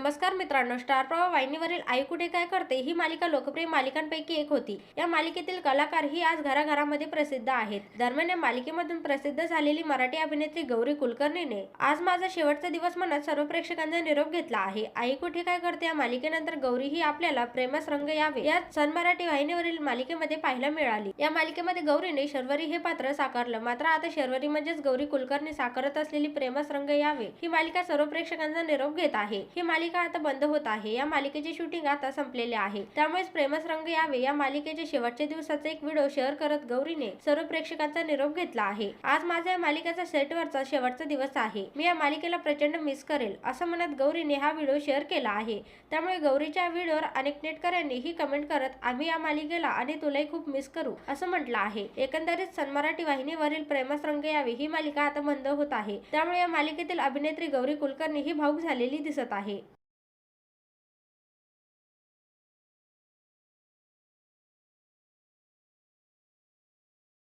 नमस्कार मित्रांनो स्टार प्रवाह वाहिनीवरील आई कुठे काय करते ही मालिका लोकप्रिय मालिकांपैकी एक होती. या मालिकेतील कलाकार ही आज घराघरामध्ये प्रसिद्ध आहेत. दरम्यान या मालिकेमधून प्रसिद्ध झालेली मराठी अभिनेत्री गौरी कुलकर्णीने आज माझा शेवटचा दिवस म्हणत सर्व प्रेक्षकांचा निरोप घेतला आहे. आई कुठे काय करते या मालिकेनंतर गौरी ही आपल्याला प्रेमस रंग यावे या सन मराठी वाहिनीवरील मालिकेमध्ये पाहायला मिळाली. या मालिकेमध्ये गौरीने शर्वरी हे पात्र साकारलं. मात्र आता शर्वरी म्हणजेच गौरी कुलकर्णी साकारत असलेली प्रेमस रंग यावे ही मालिका सर्व प्रेक्षकांचा निरोप घेत आहे. ही मालिका आता बंद होत आहे. या मालिकेचे शूटिंग आता संपलेले आहे. त्यामुळेच प्रेमस रंग यावे. या मालिकेचे शेवटच्या दिवसाचा एक व्हिडिओ शेअर करत गौरीने सर्व प्रेक्षकांचा निरोप घेतला आहे. आज माझा या मालिकेचा सेटवरचा शेवटचा दिवस आहे. मी या मालिकेला प्रचंड मिस करेल असं म्हणत गौरीने हा व्हिडिओ शेअर केला आहे. त्यामुळे गौरीच्या व्हिडिओवर अनेक नेटकऱ्यांनी ही कमेंट करत आम्ही या मालिकेला आणि तुलाही खूप मिस करू असं म्हटलं आहे. एकंदरीत सन मराठी वाहिनीवरील प्रेमस रंग यावे ही मालिका आता बंद होत आहे. त्यामुळे या मालिकेतील अभिनेत्री गौरी कुलकर्णी ही भाऊक झालेली दिसत आहे.